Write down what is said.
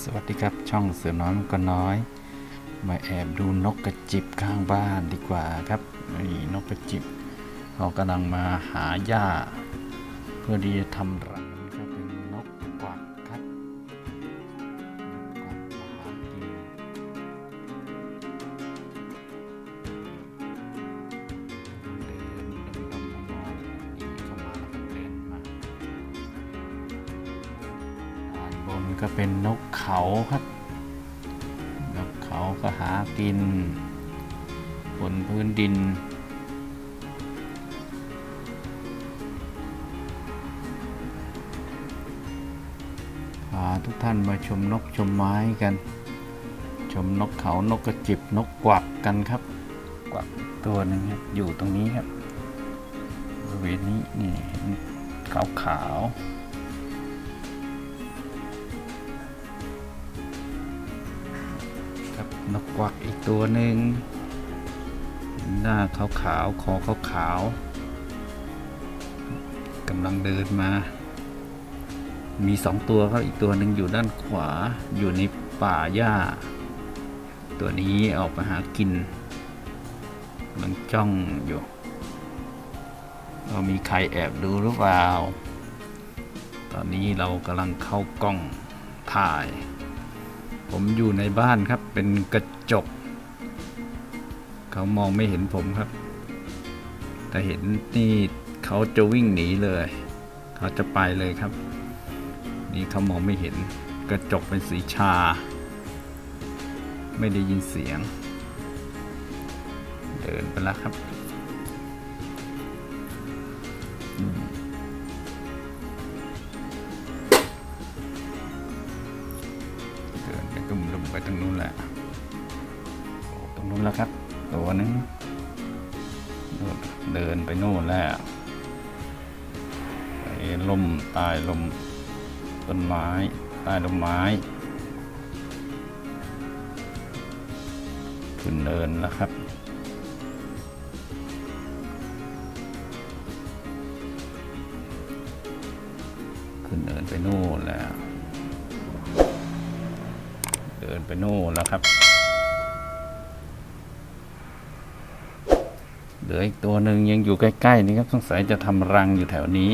สวัสดีครับช่องเสือน้อยมันก็น้อย มาแอบดูนกกระจิบข้างบ้านดีกว่าครับนี่นกกระจิบเขากำลังมาหาหญ้า เพื่อที่จะทำรัง นบนก็เป็นนกเขาครับ นกเขาก็หากิน บนพื้นดิน พาทุกท่านมาชมนกชมไม้กัน ชมนกเขานกกระจิบนกกวักกันครับ กวักตัวนึงครับอยู่ตรงนี้ครับบริเวณนี้นี่ขาวขาว นกกวักอีกตัวหนึ่งหน้าขาวขาวๆคอขาวขาวๆกำลังเดินมา มีสองตัวครับอีกตัวหนึ่งอยู่ด้านขวาอยู่ในป่าหญ้า ตัวนี้ออกมาหากินกำลังจ้องอยู่ว่ามีใครแอบดูหรือเปล่า ตอนนี้เรากำลังเข้ากล้องถ่าย ผมอยู่ในบ้านครับ เป็นกระจก เขามองไม่เห็นผมครับ แต่เห็นนี่เขาจะวิ่งหนีเลย เขาจะไปเลยครับ นี่เขามองไม่เห็นกระจกเป็นสีชา ไม่ได้ยินเสียง เดินไปแล้วครับ ลุ่มลุมไปตรงนู้นแหละตรงนู้นแล้วครับ ตัวนึงเดินไปโน่นแล้วไปล่มใต้ลมต้นไม้ใต้ลมไม้ ขึ้นเดินแล้วครับขึ้นเดินไปโน่นแล้ว เดินไปโน่นแล้วครับ เหลืออีกตัวหนึ่งยังอยู่ใกล้ๆนี่ครับสงสัยจะทำรังอยู่แถวนี้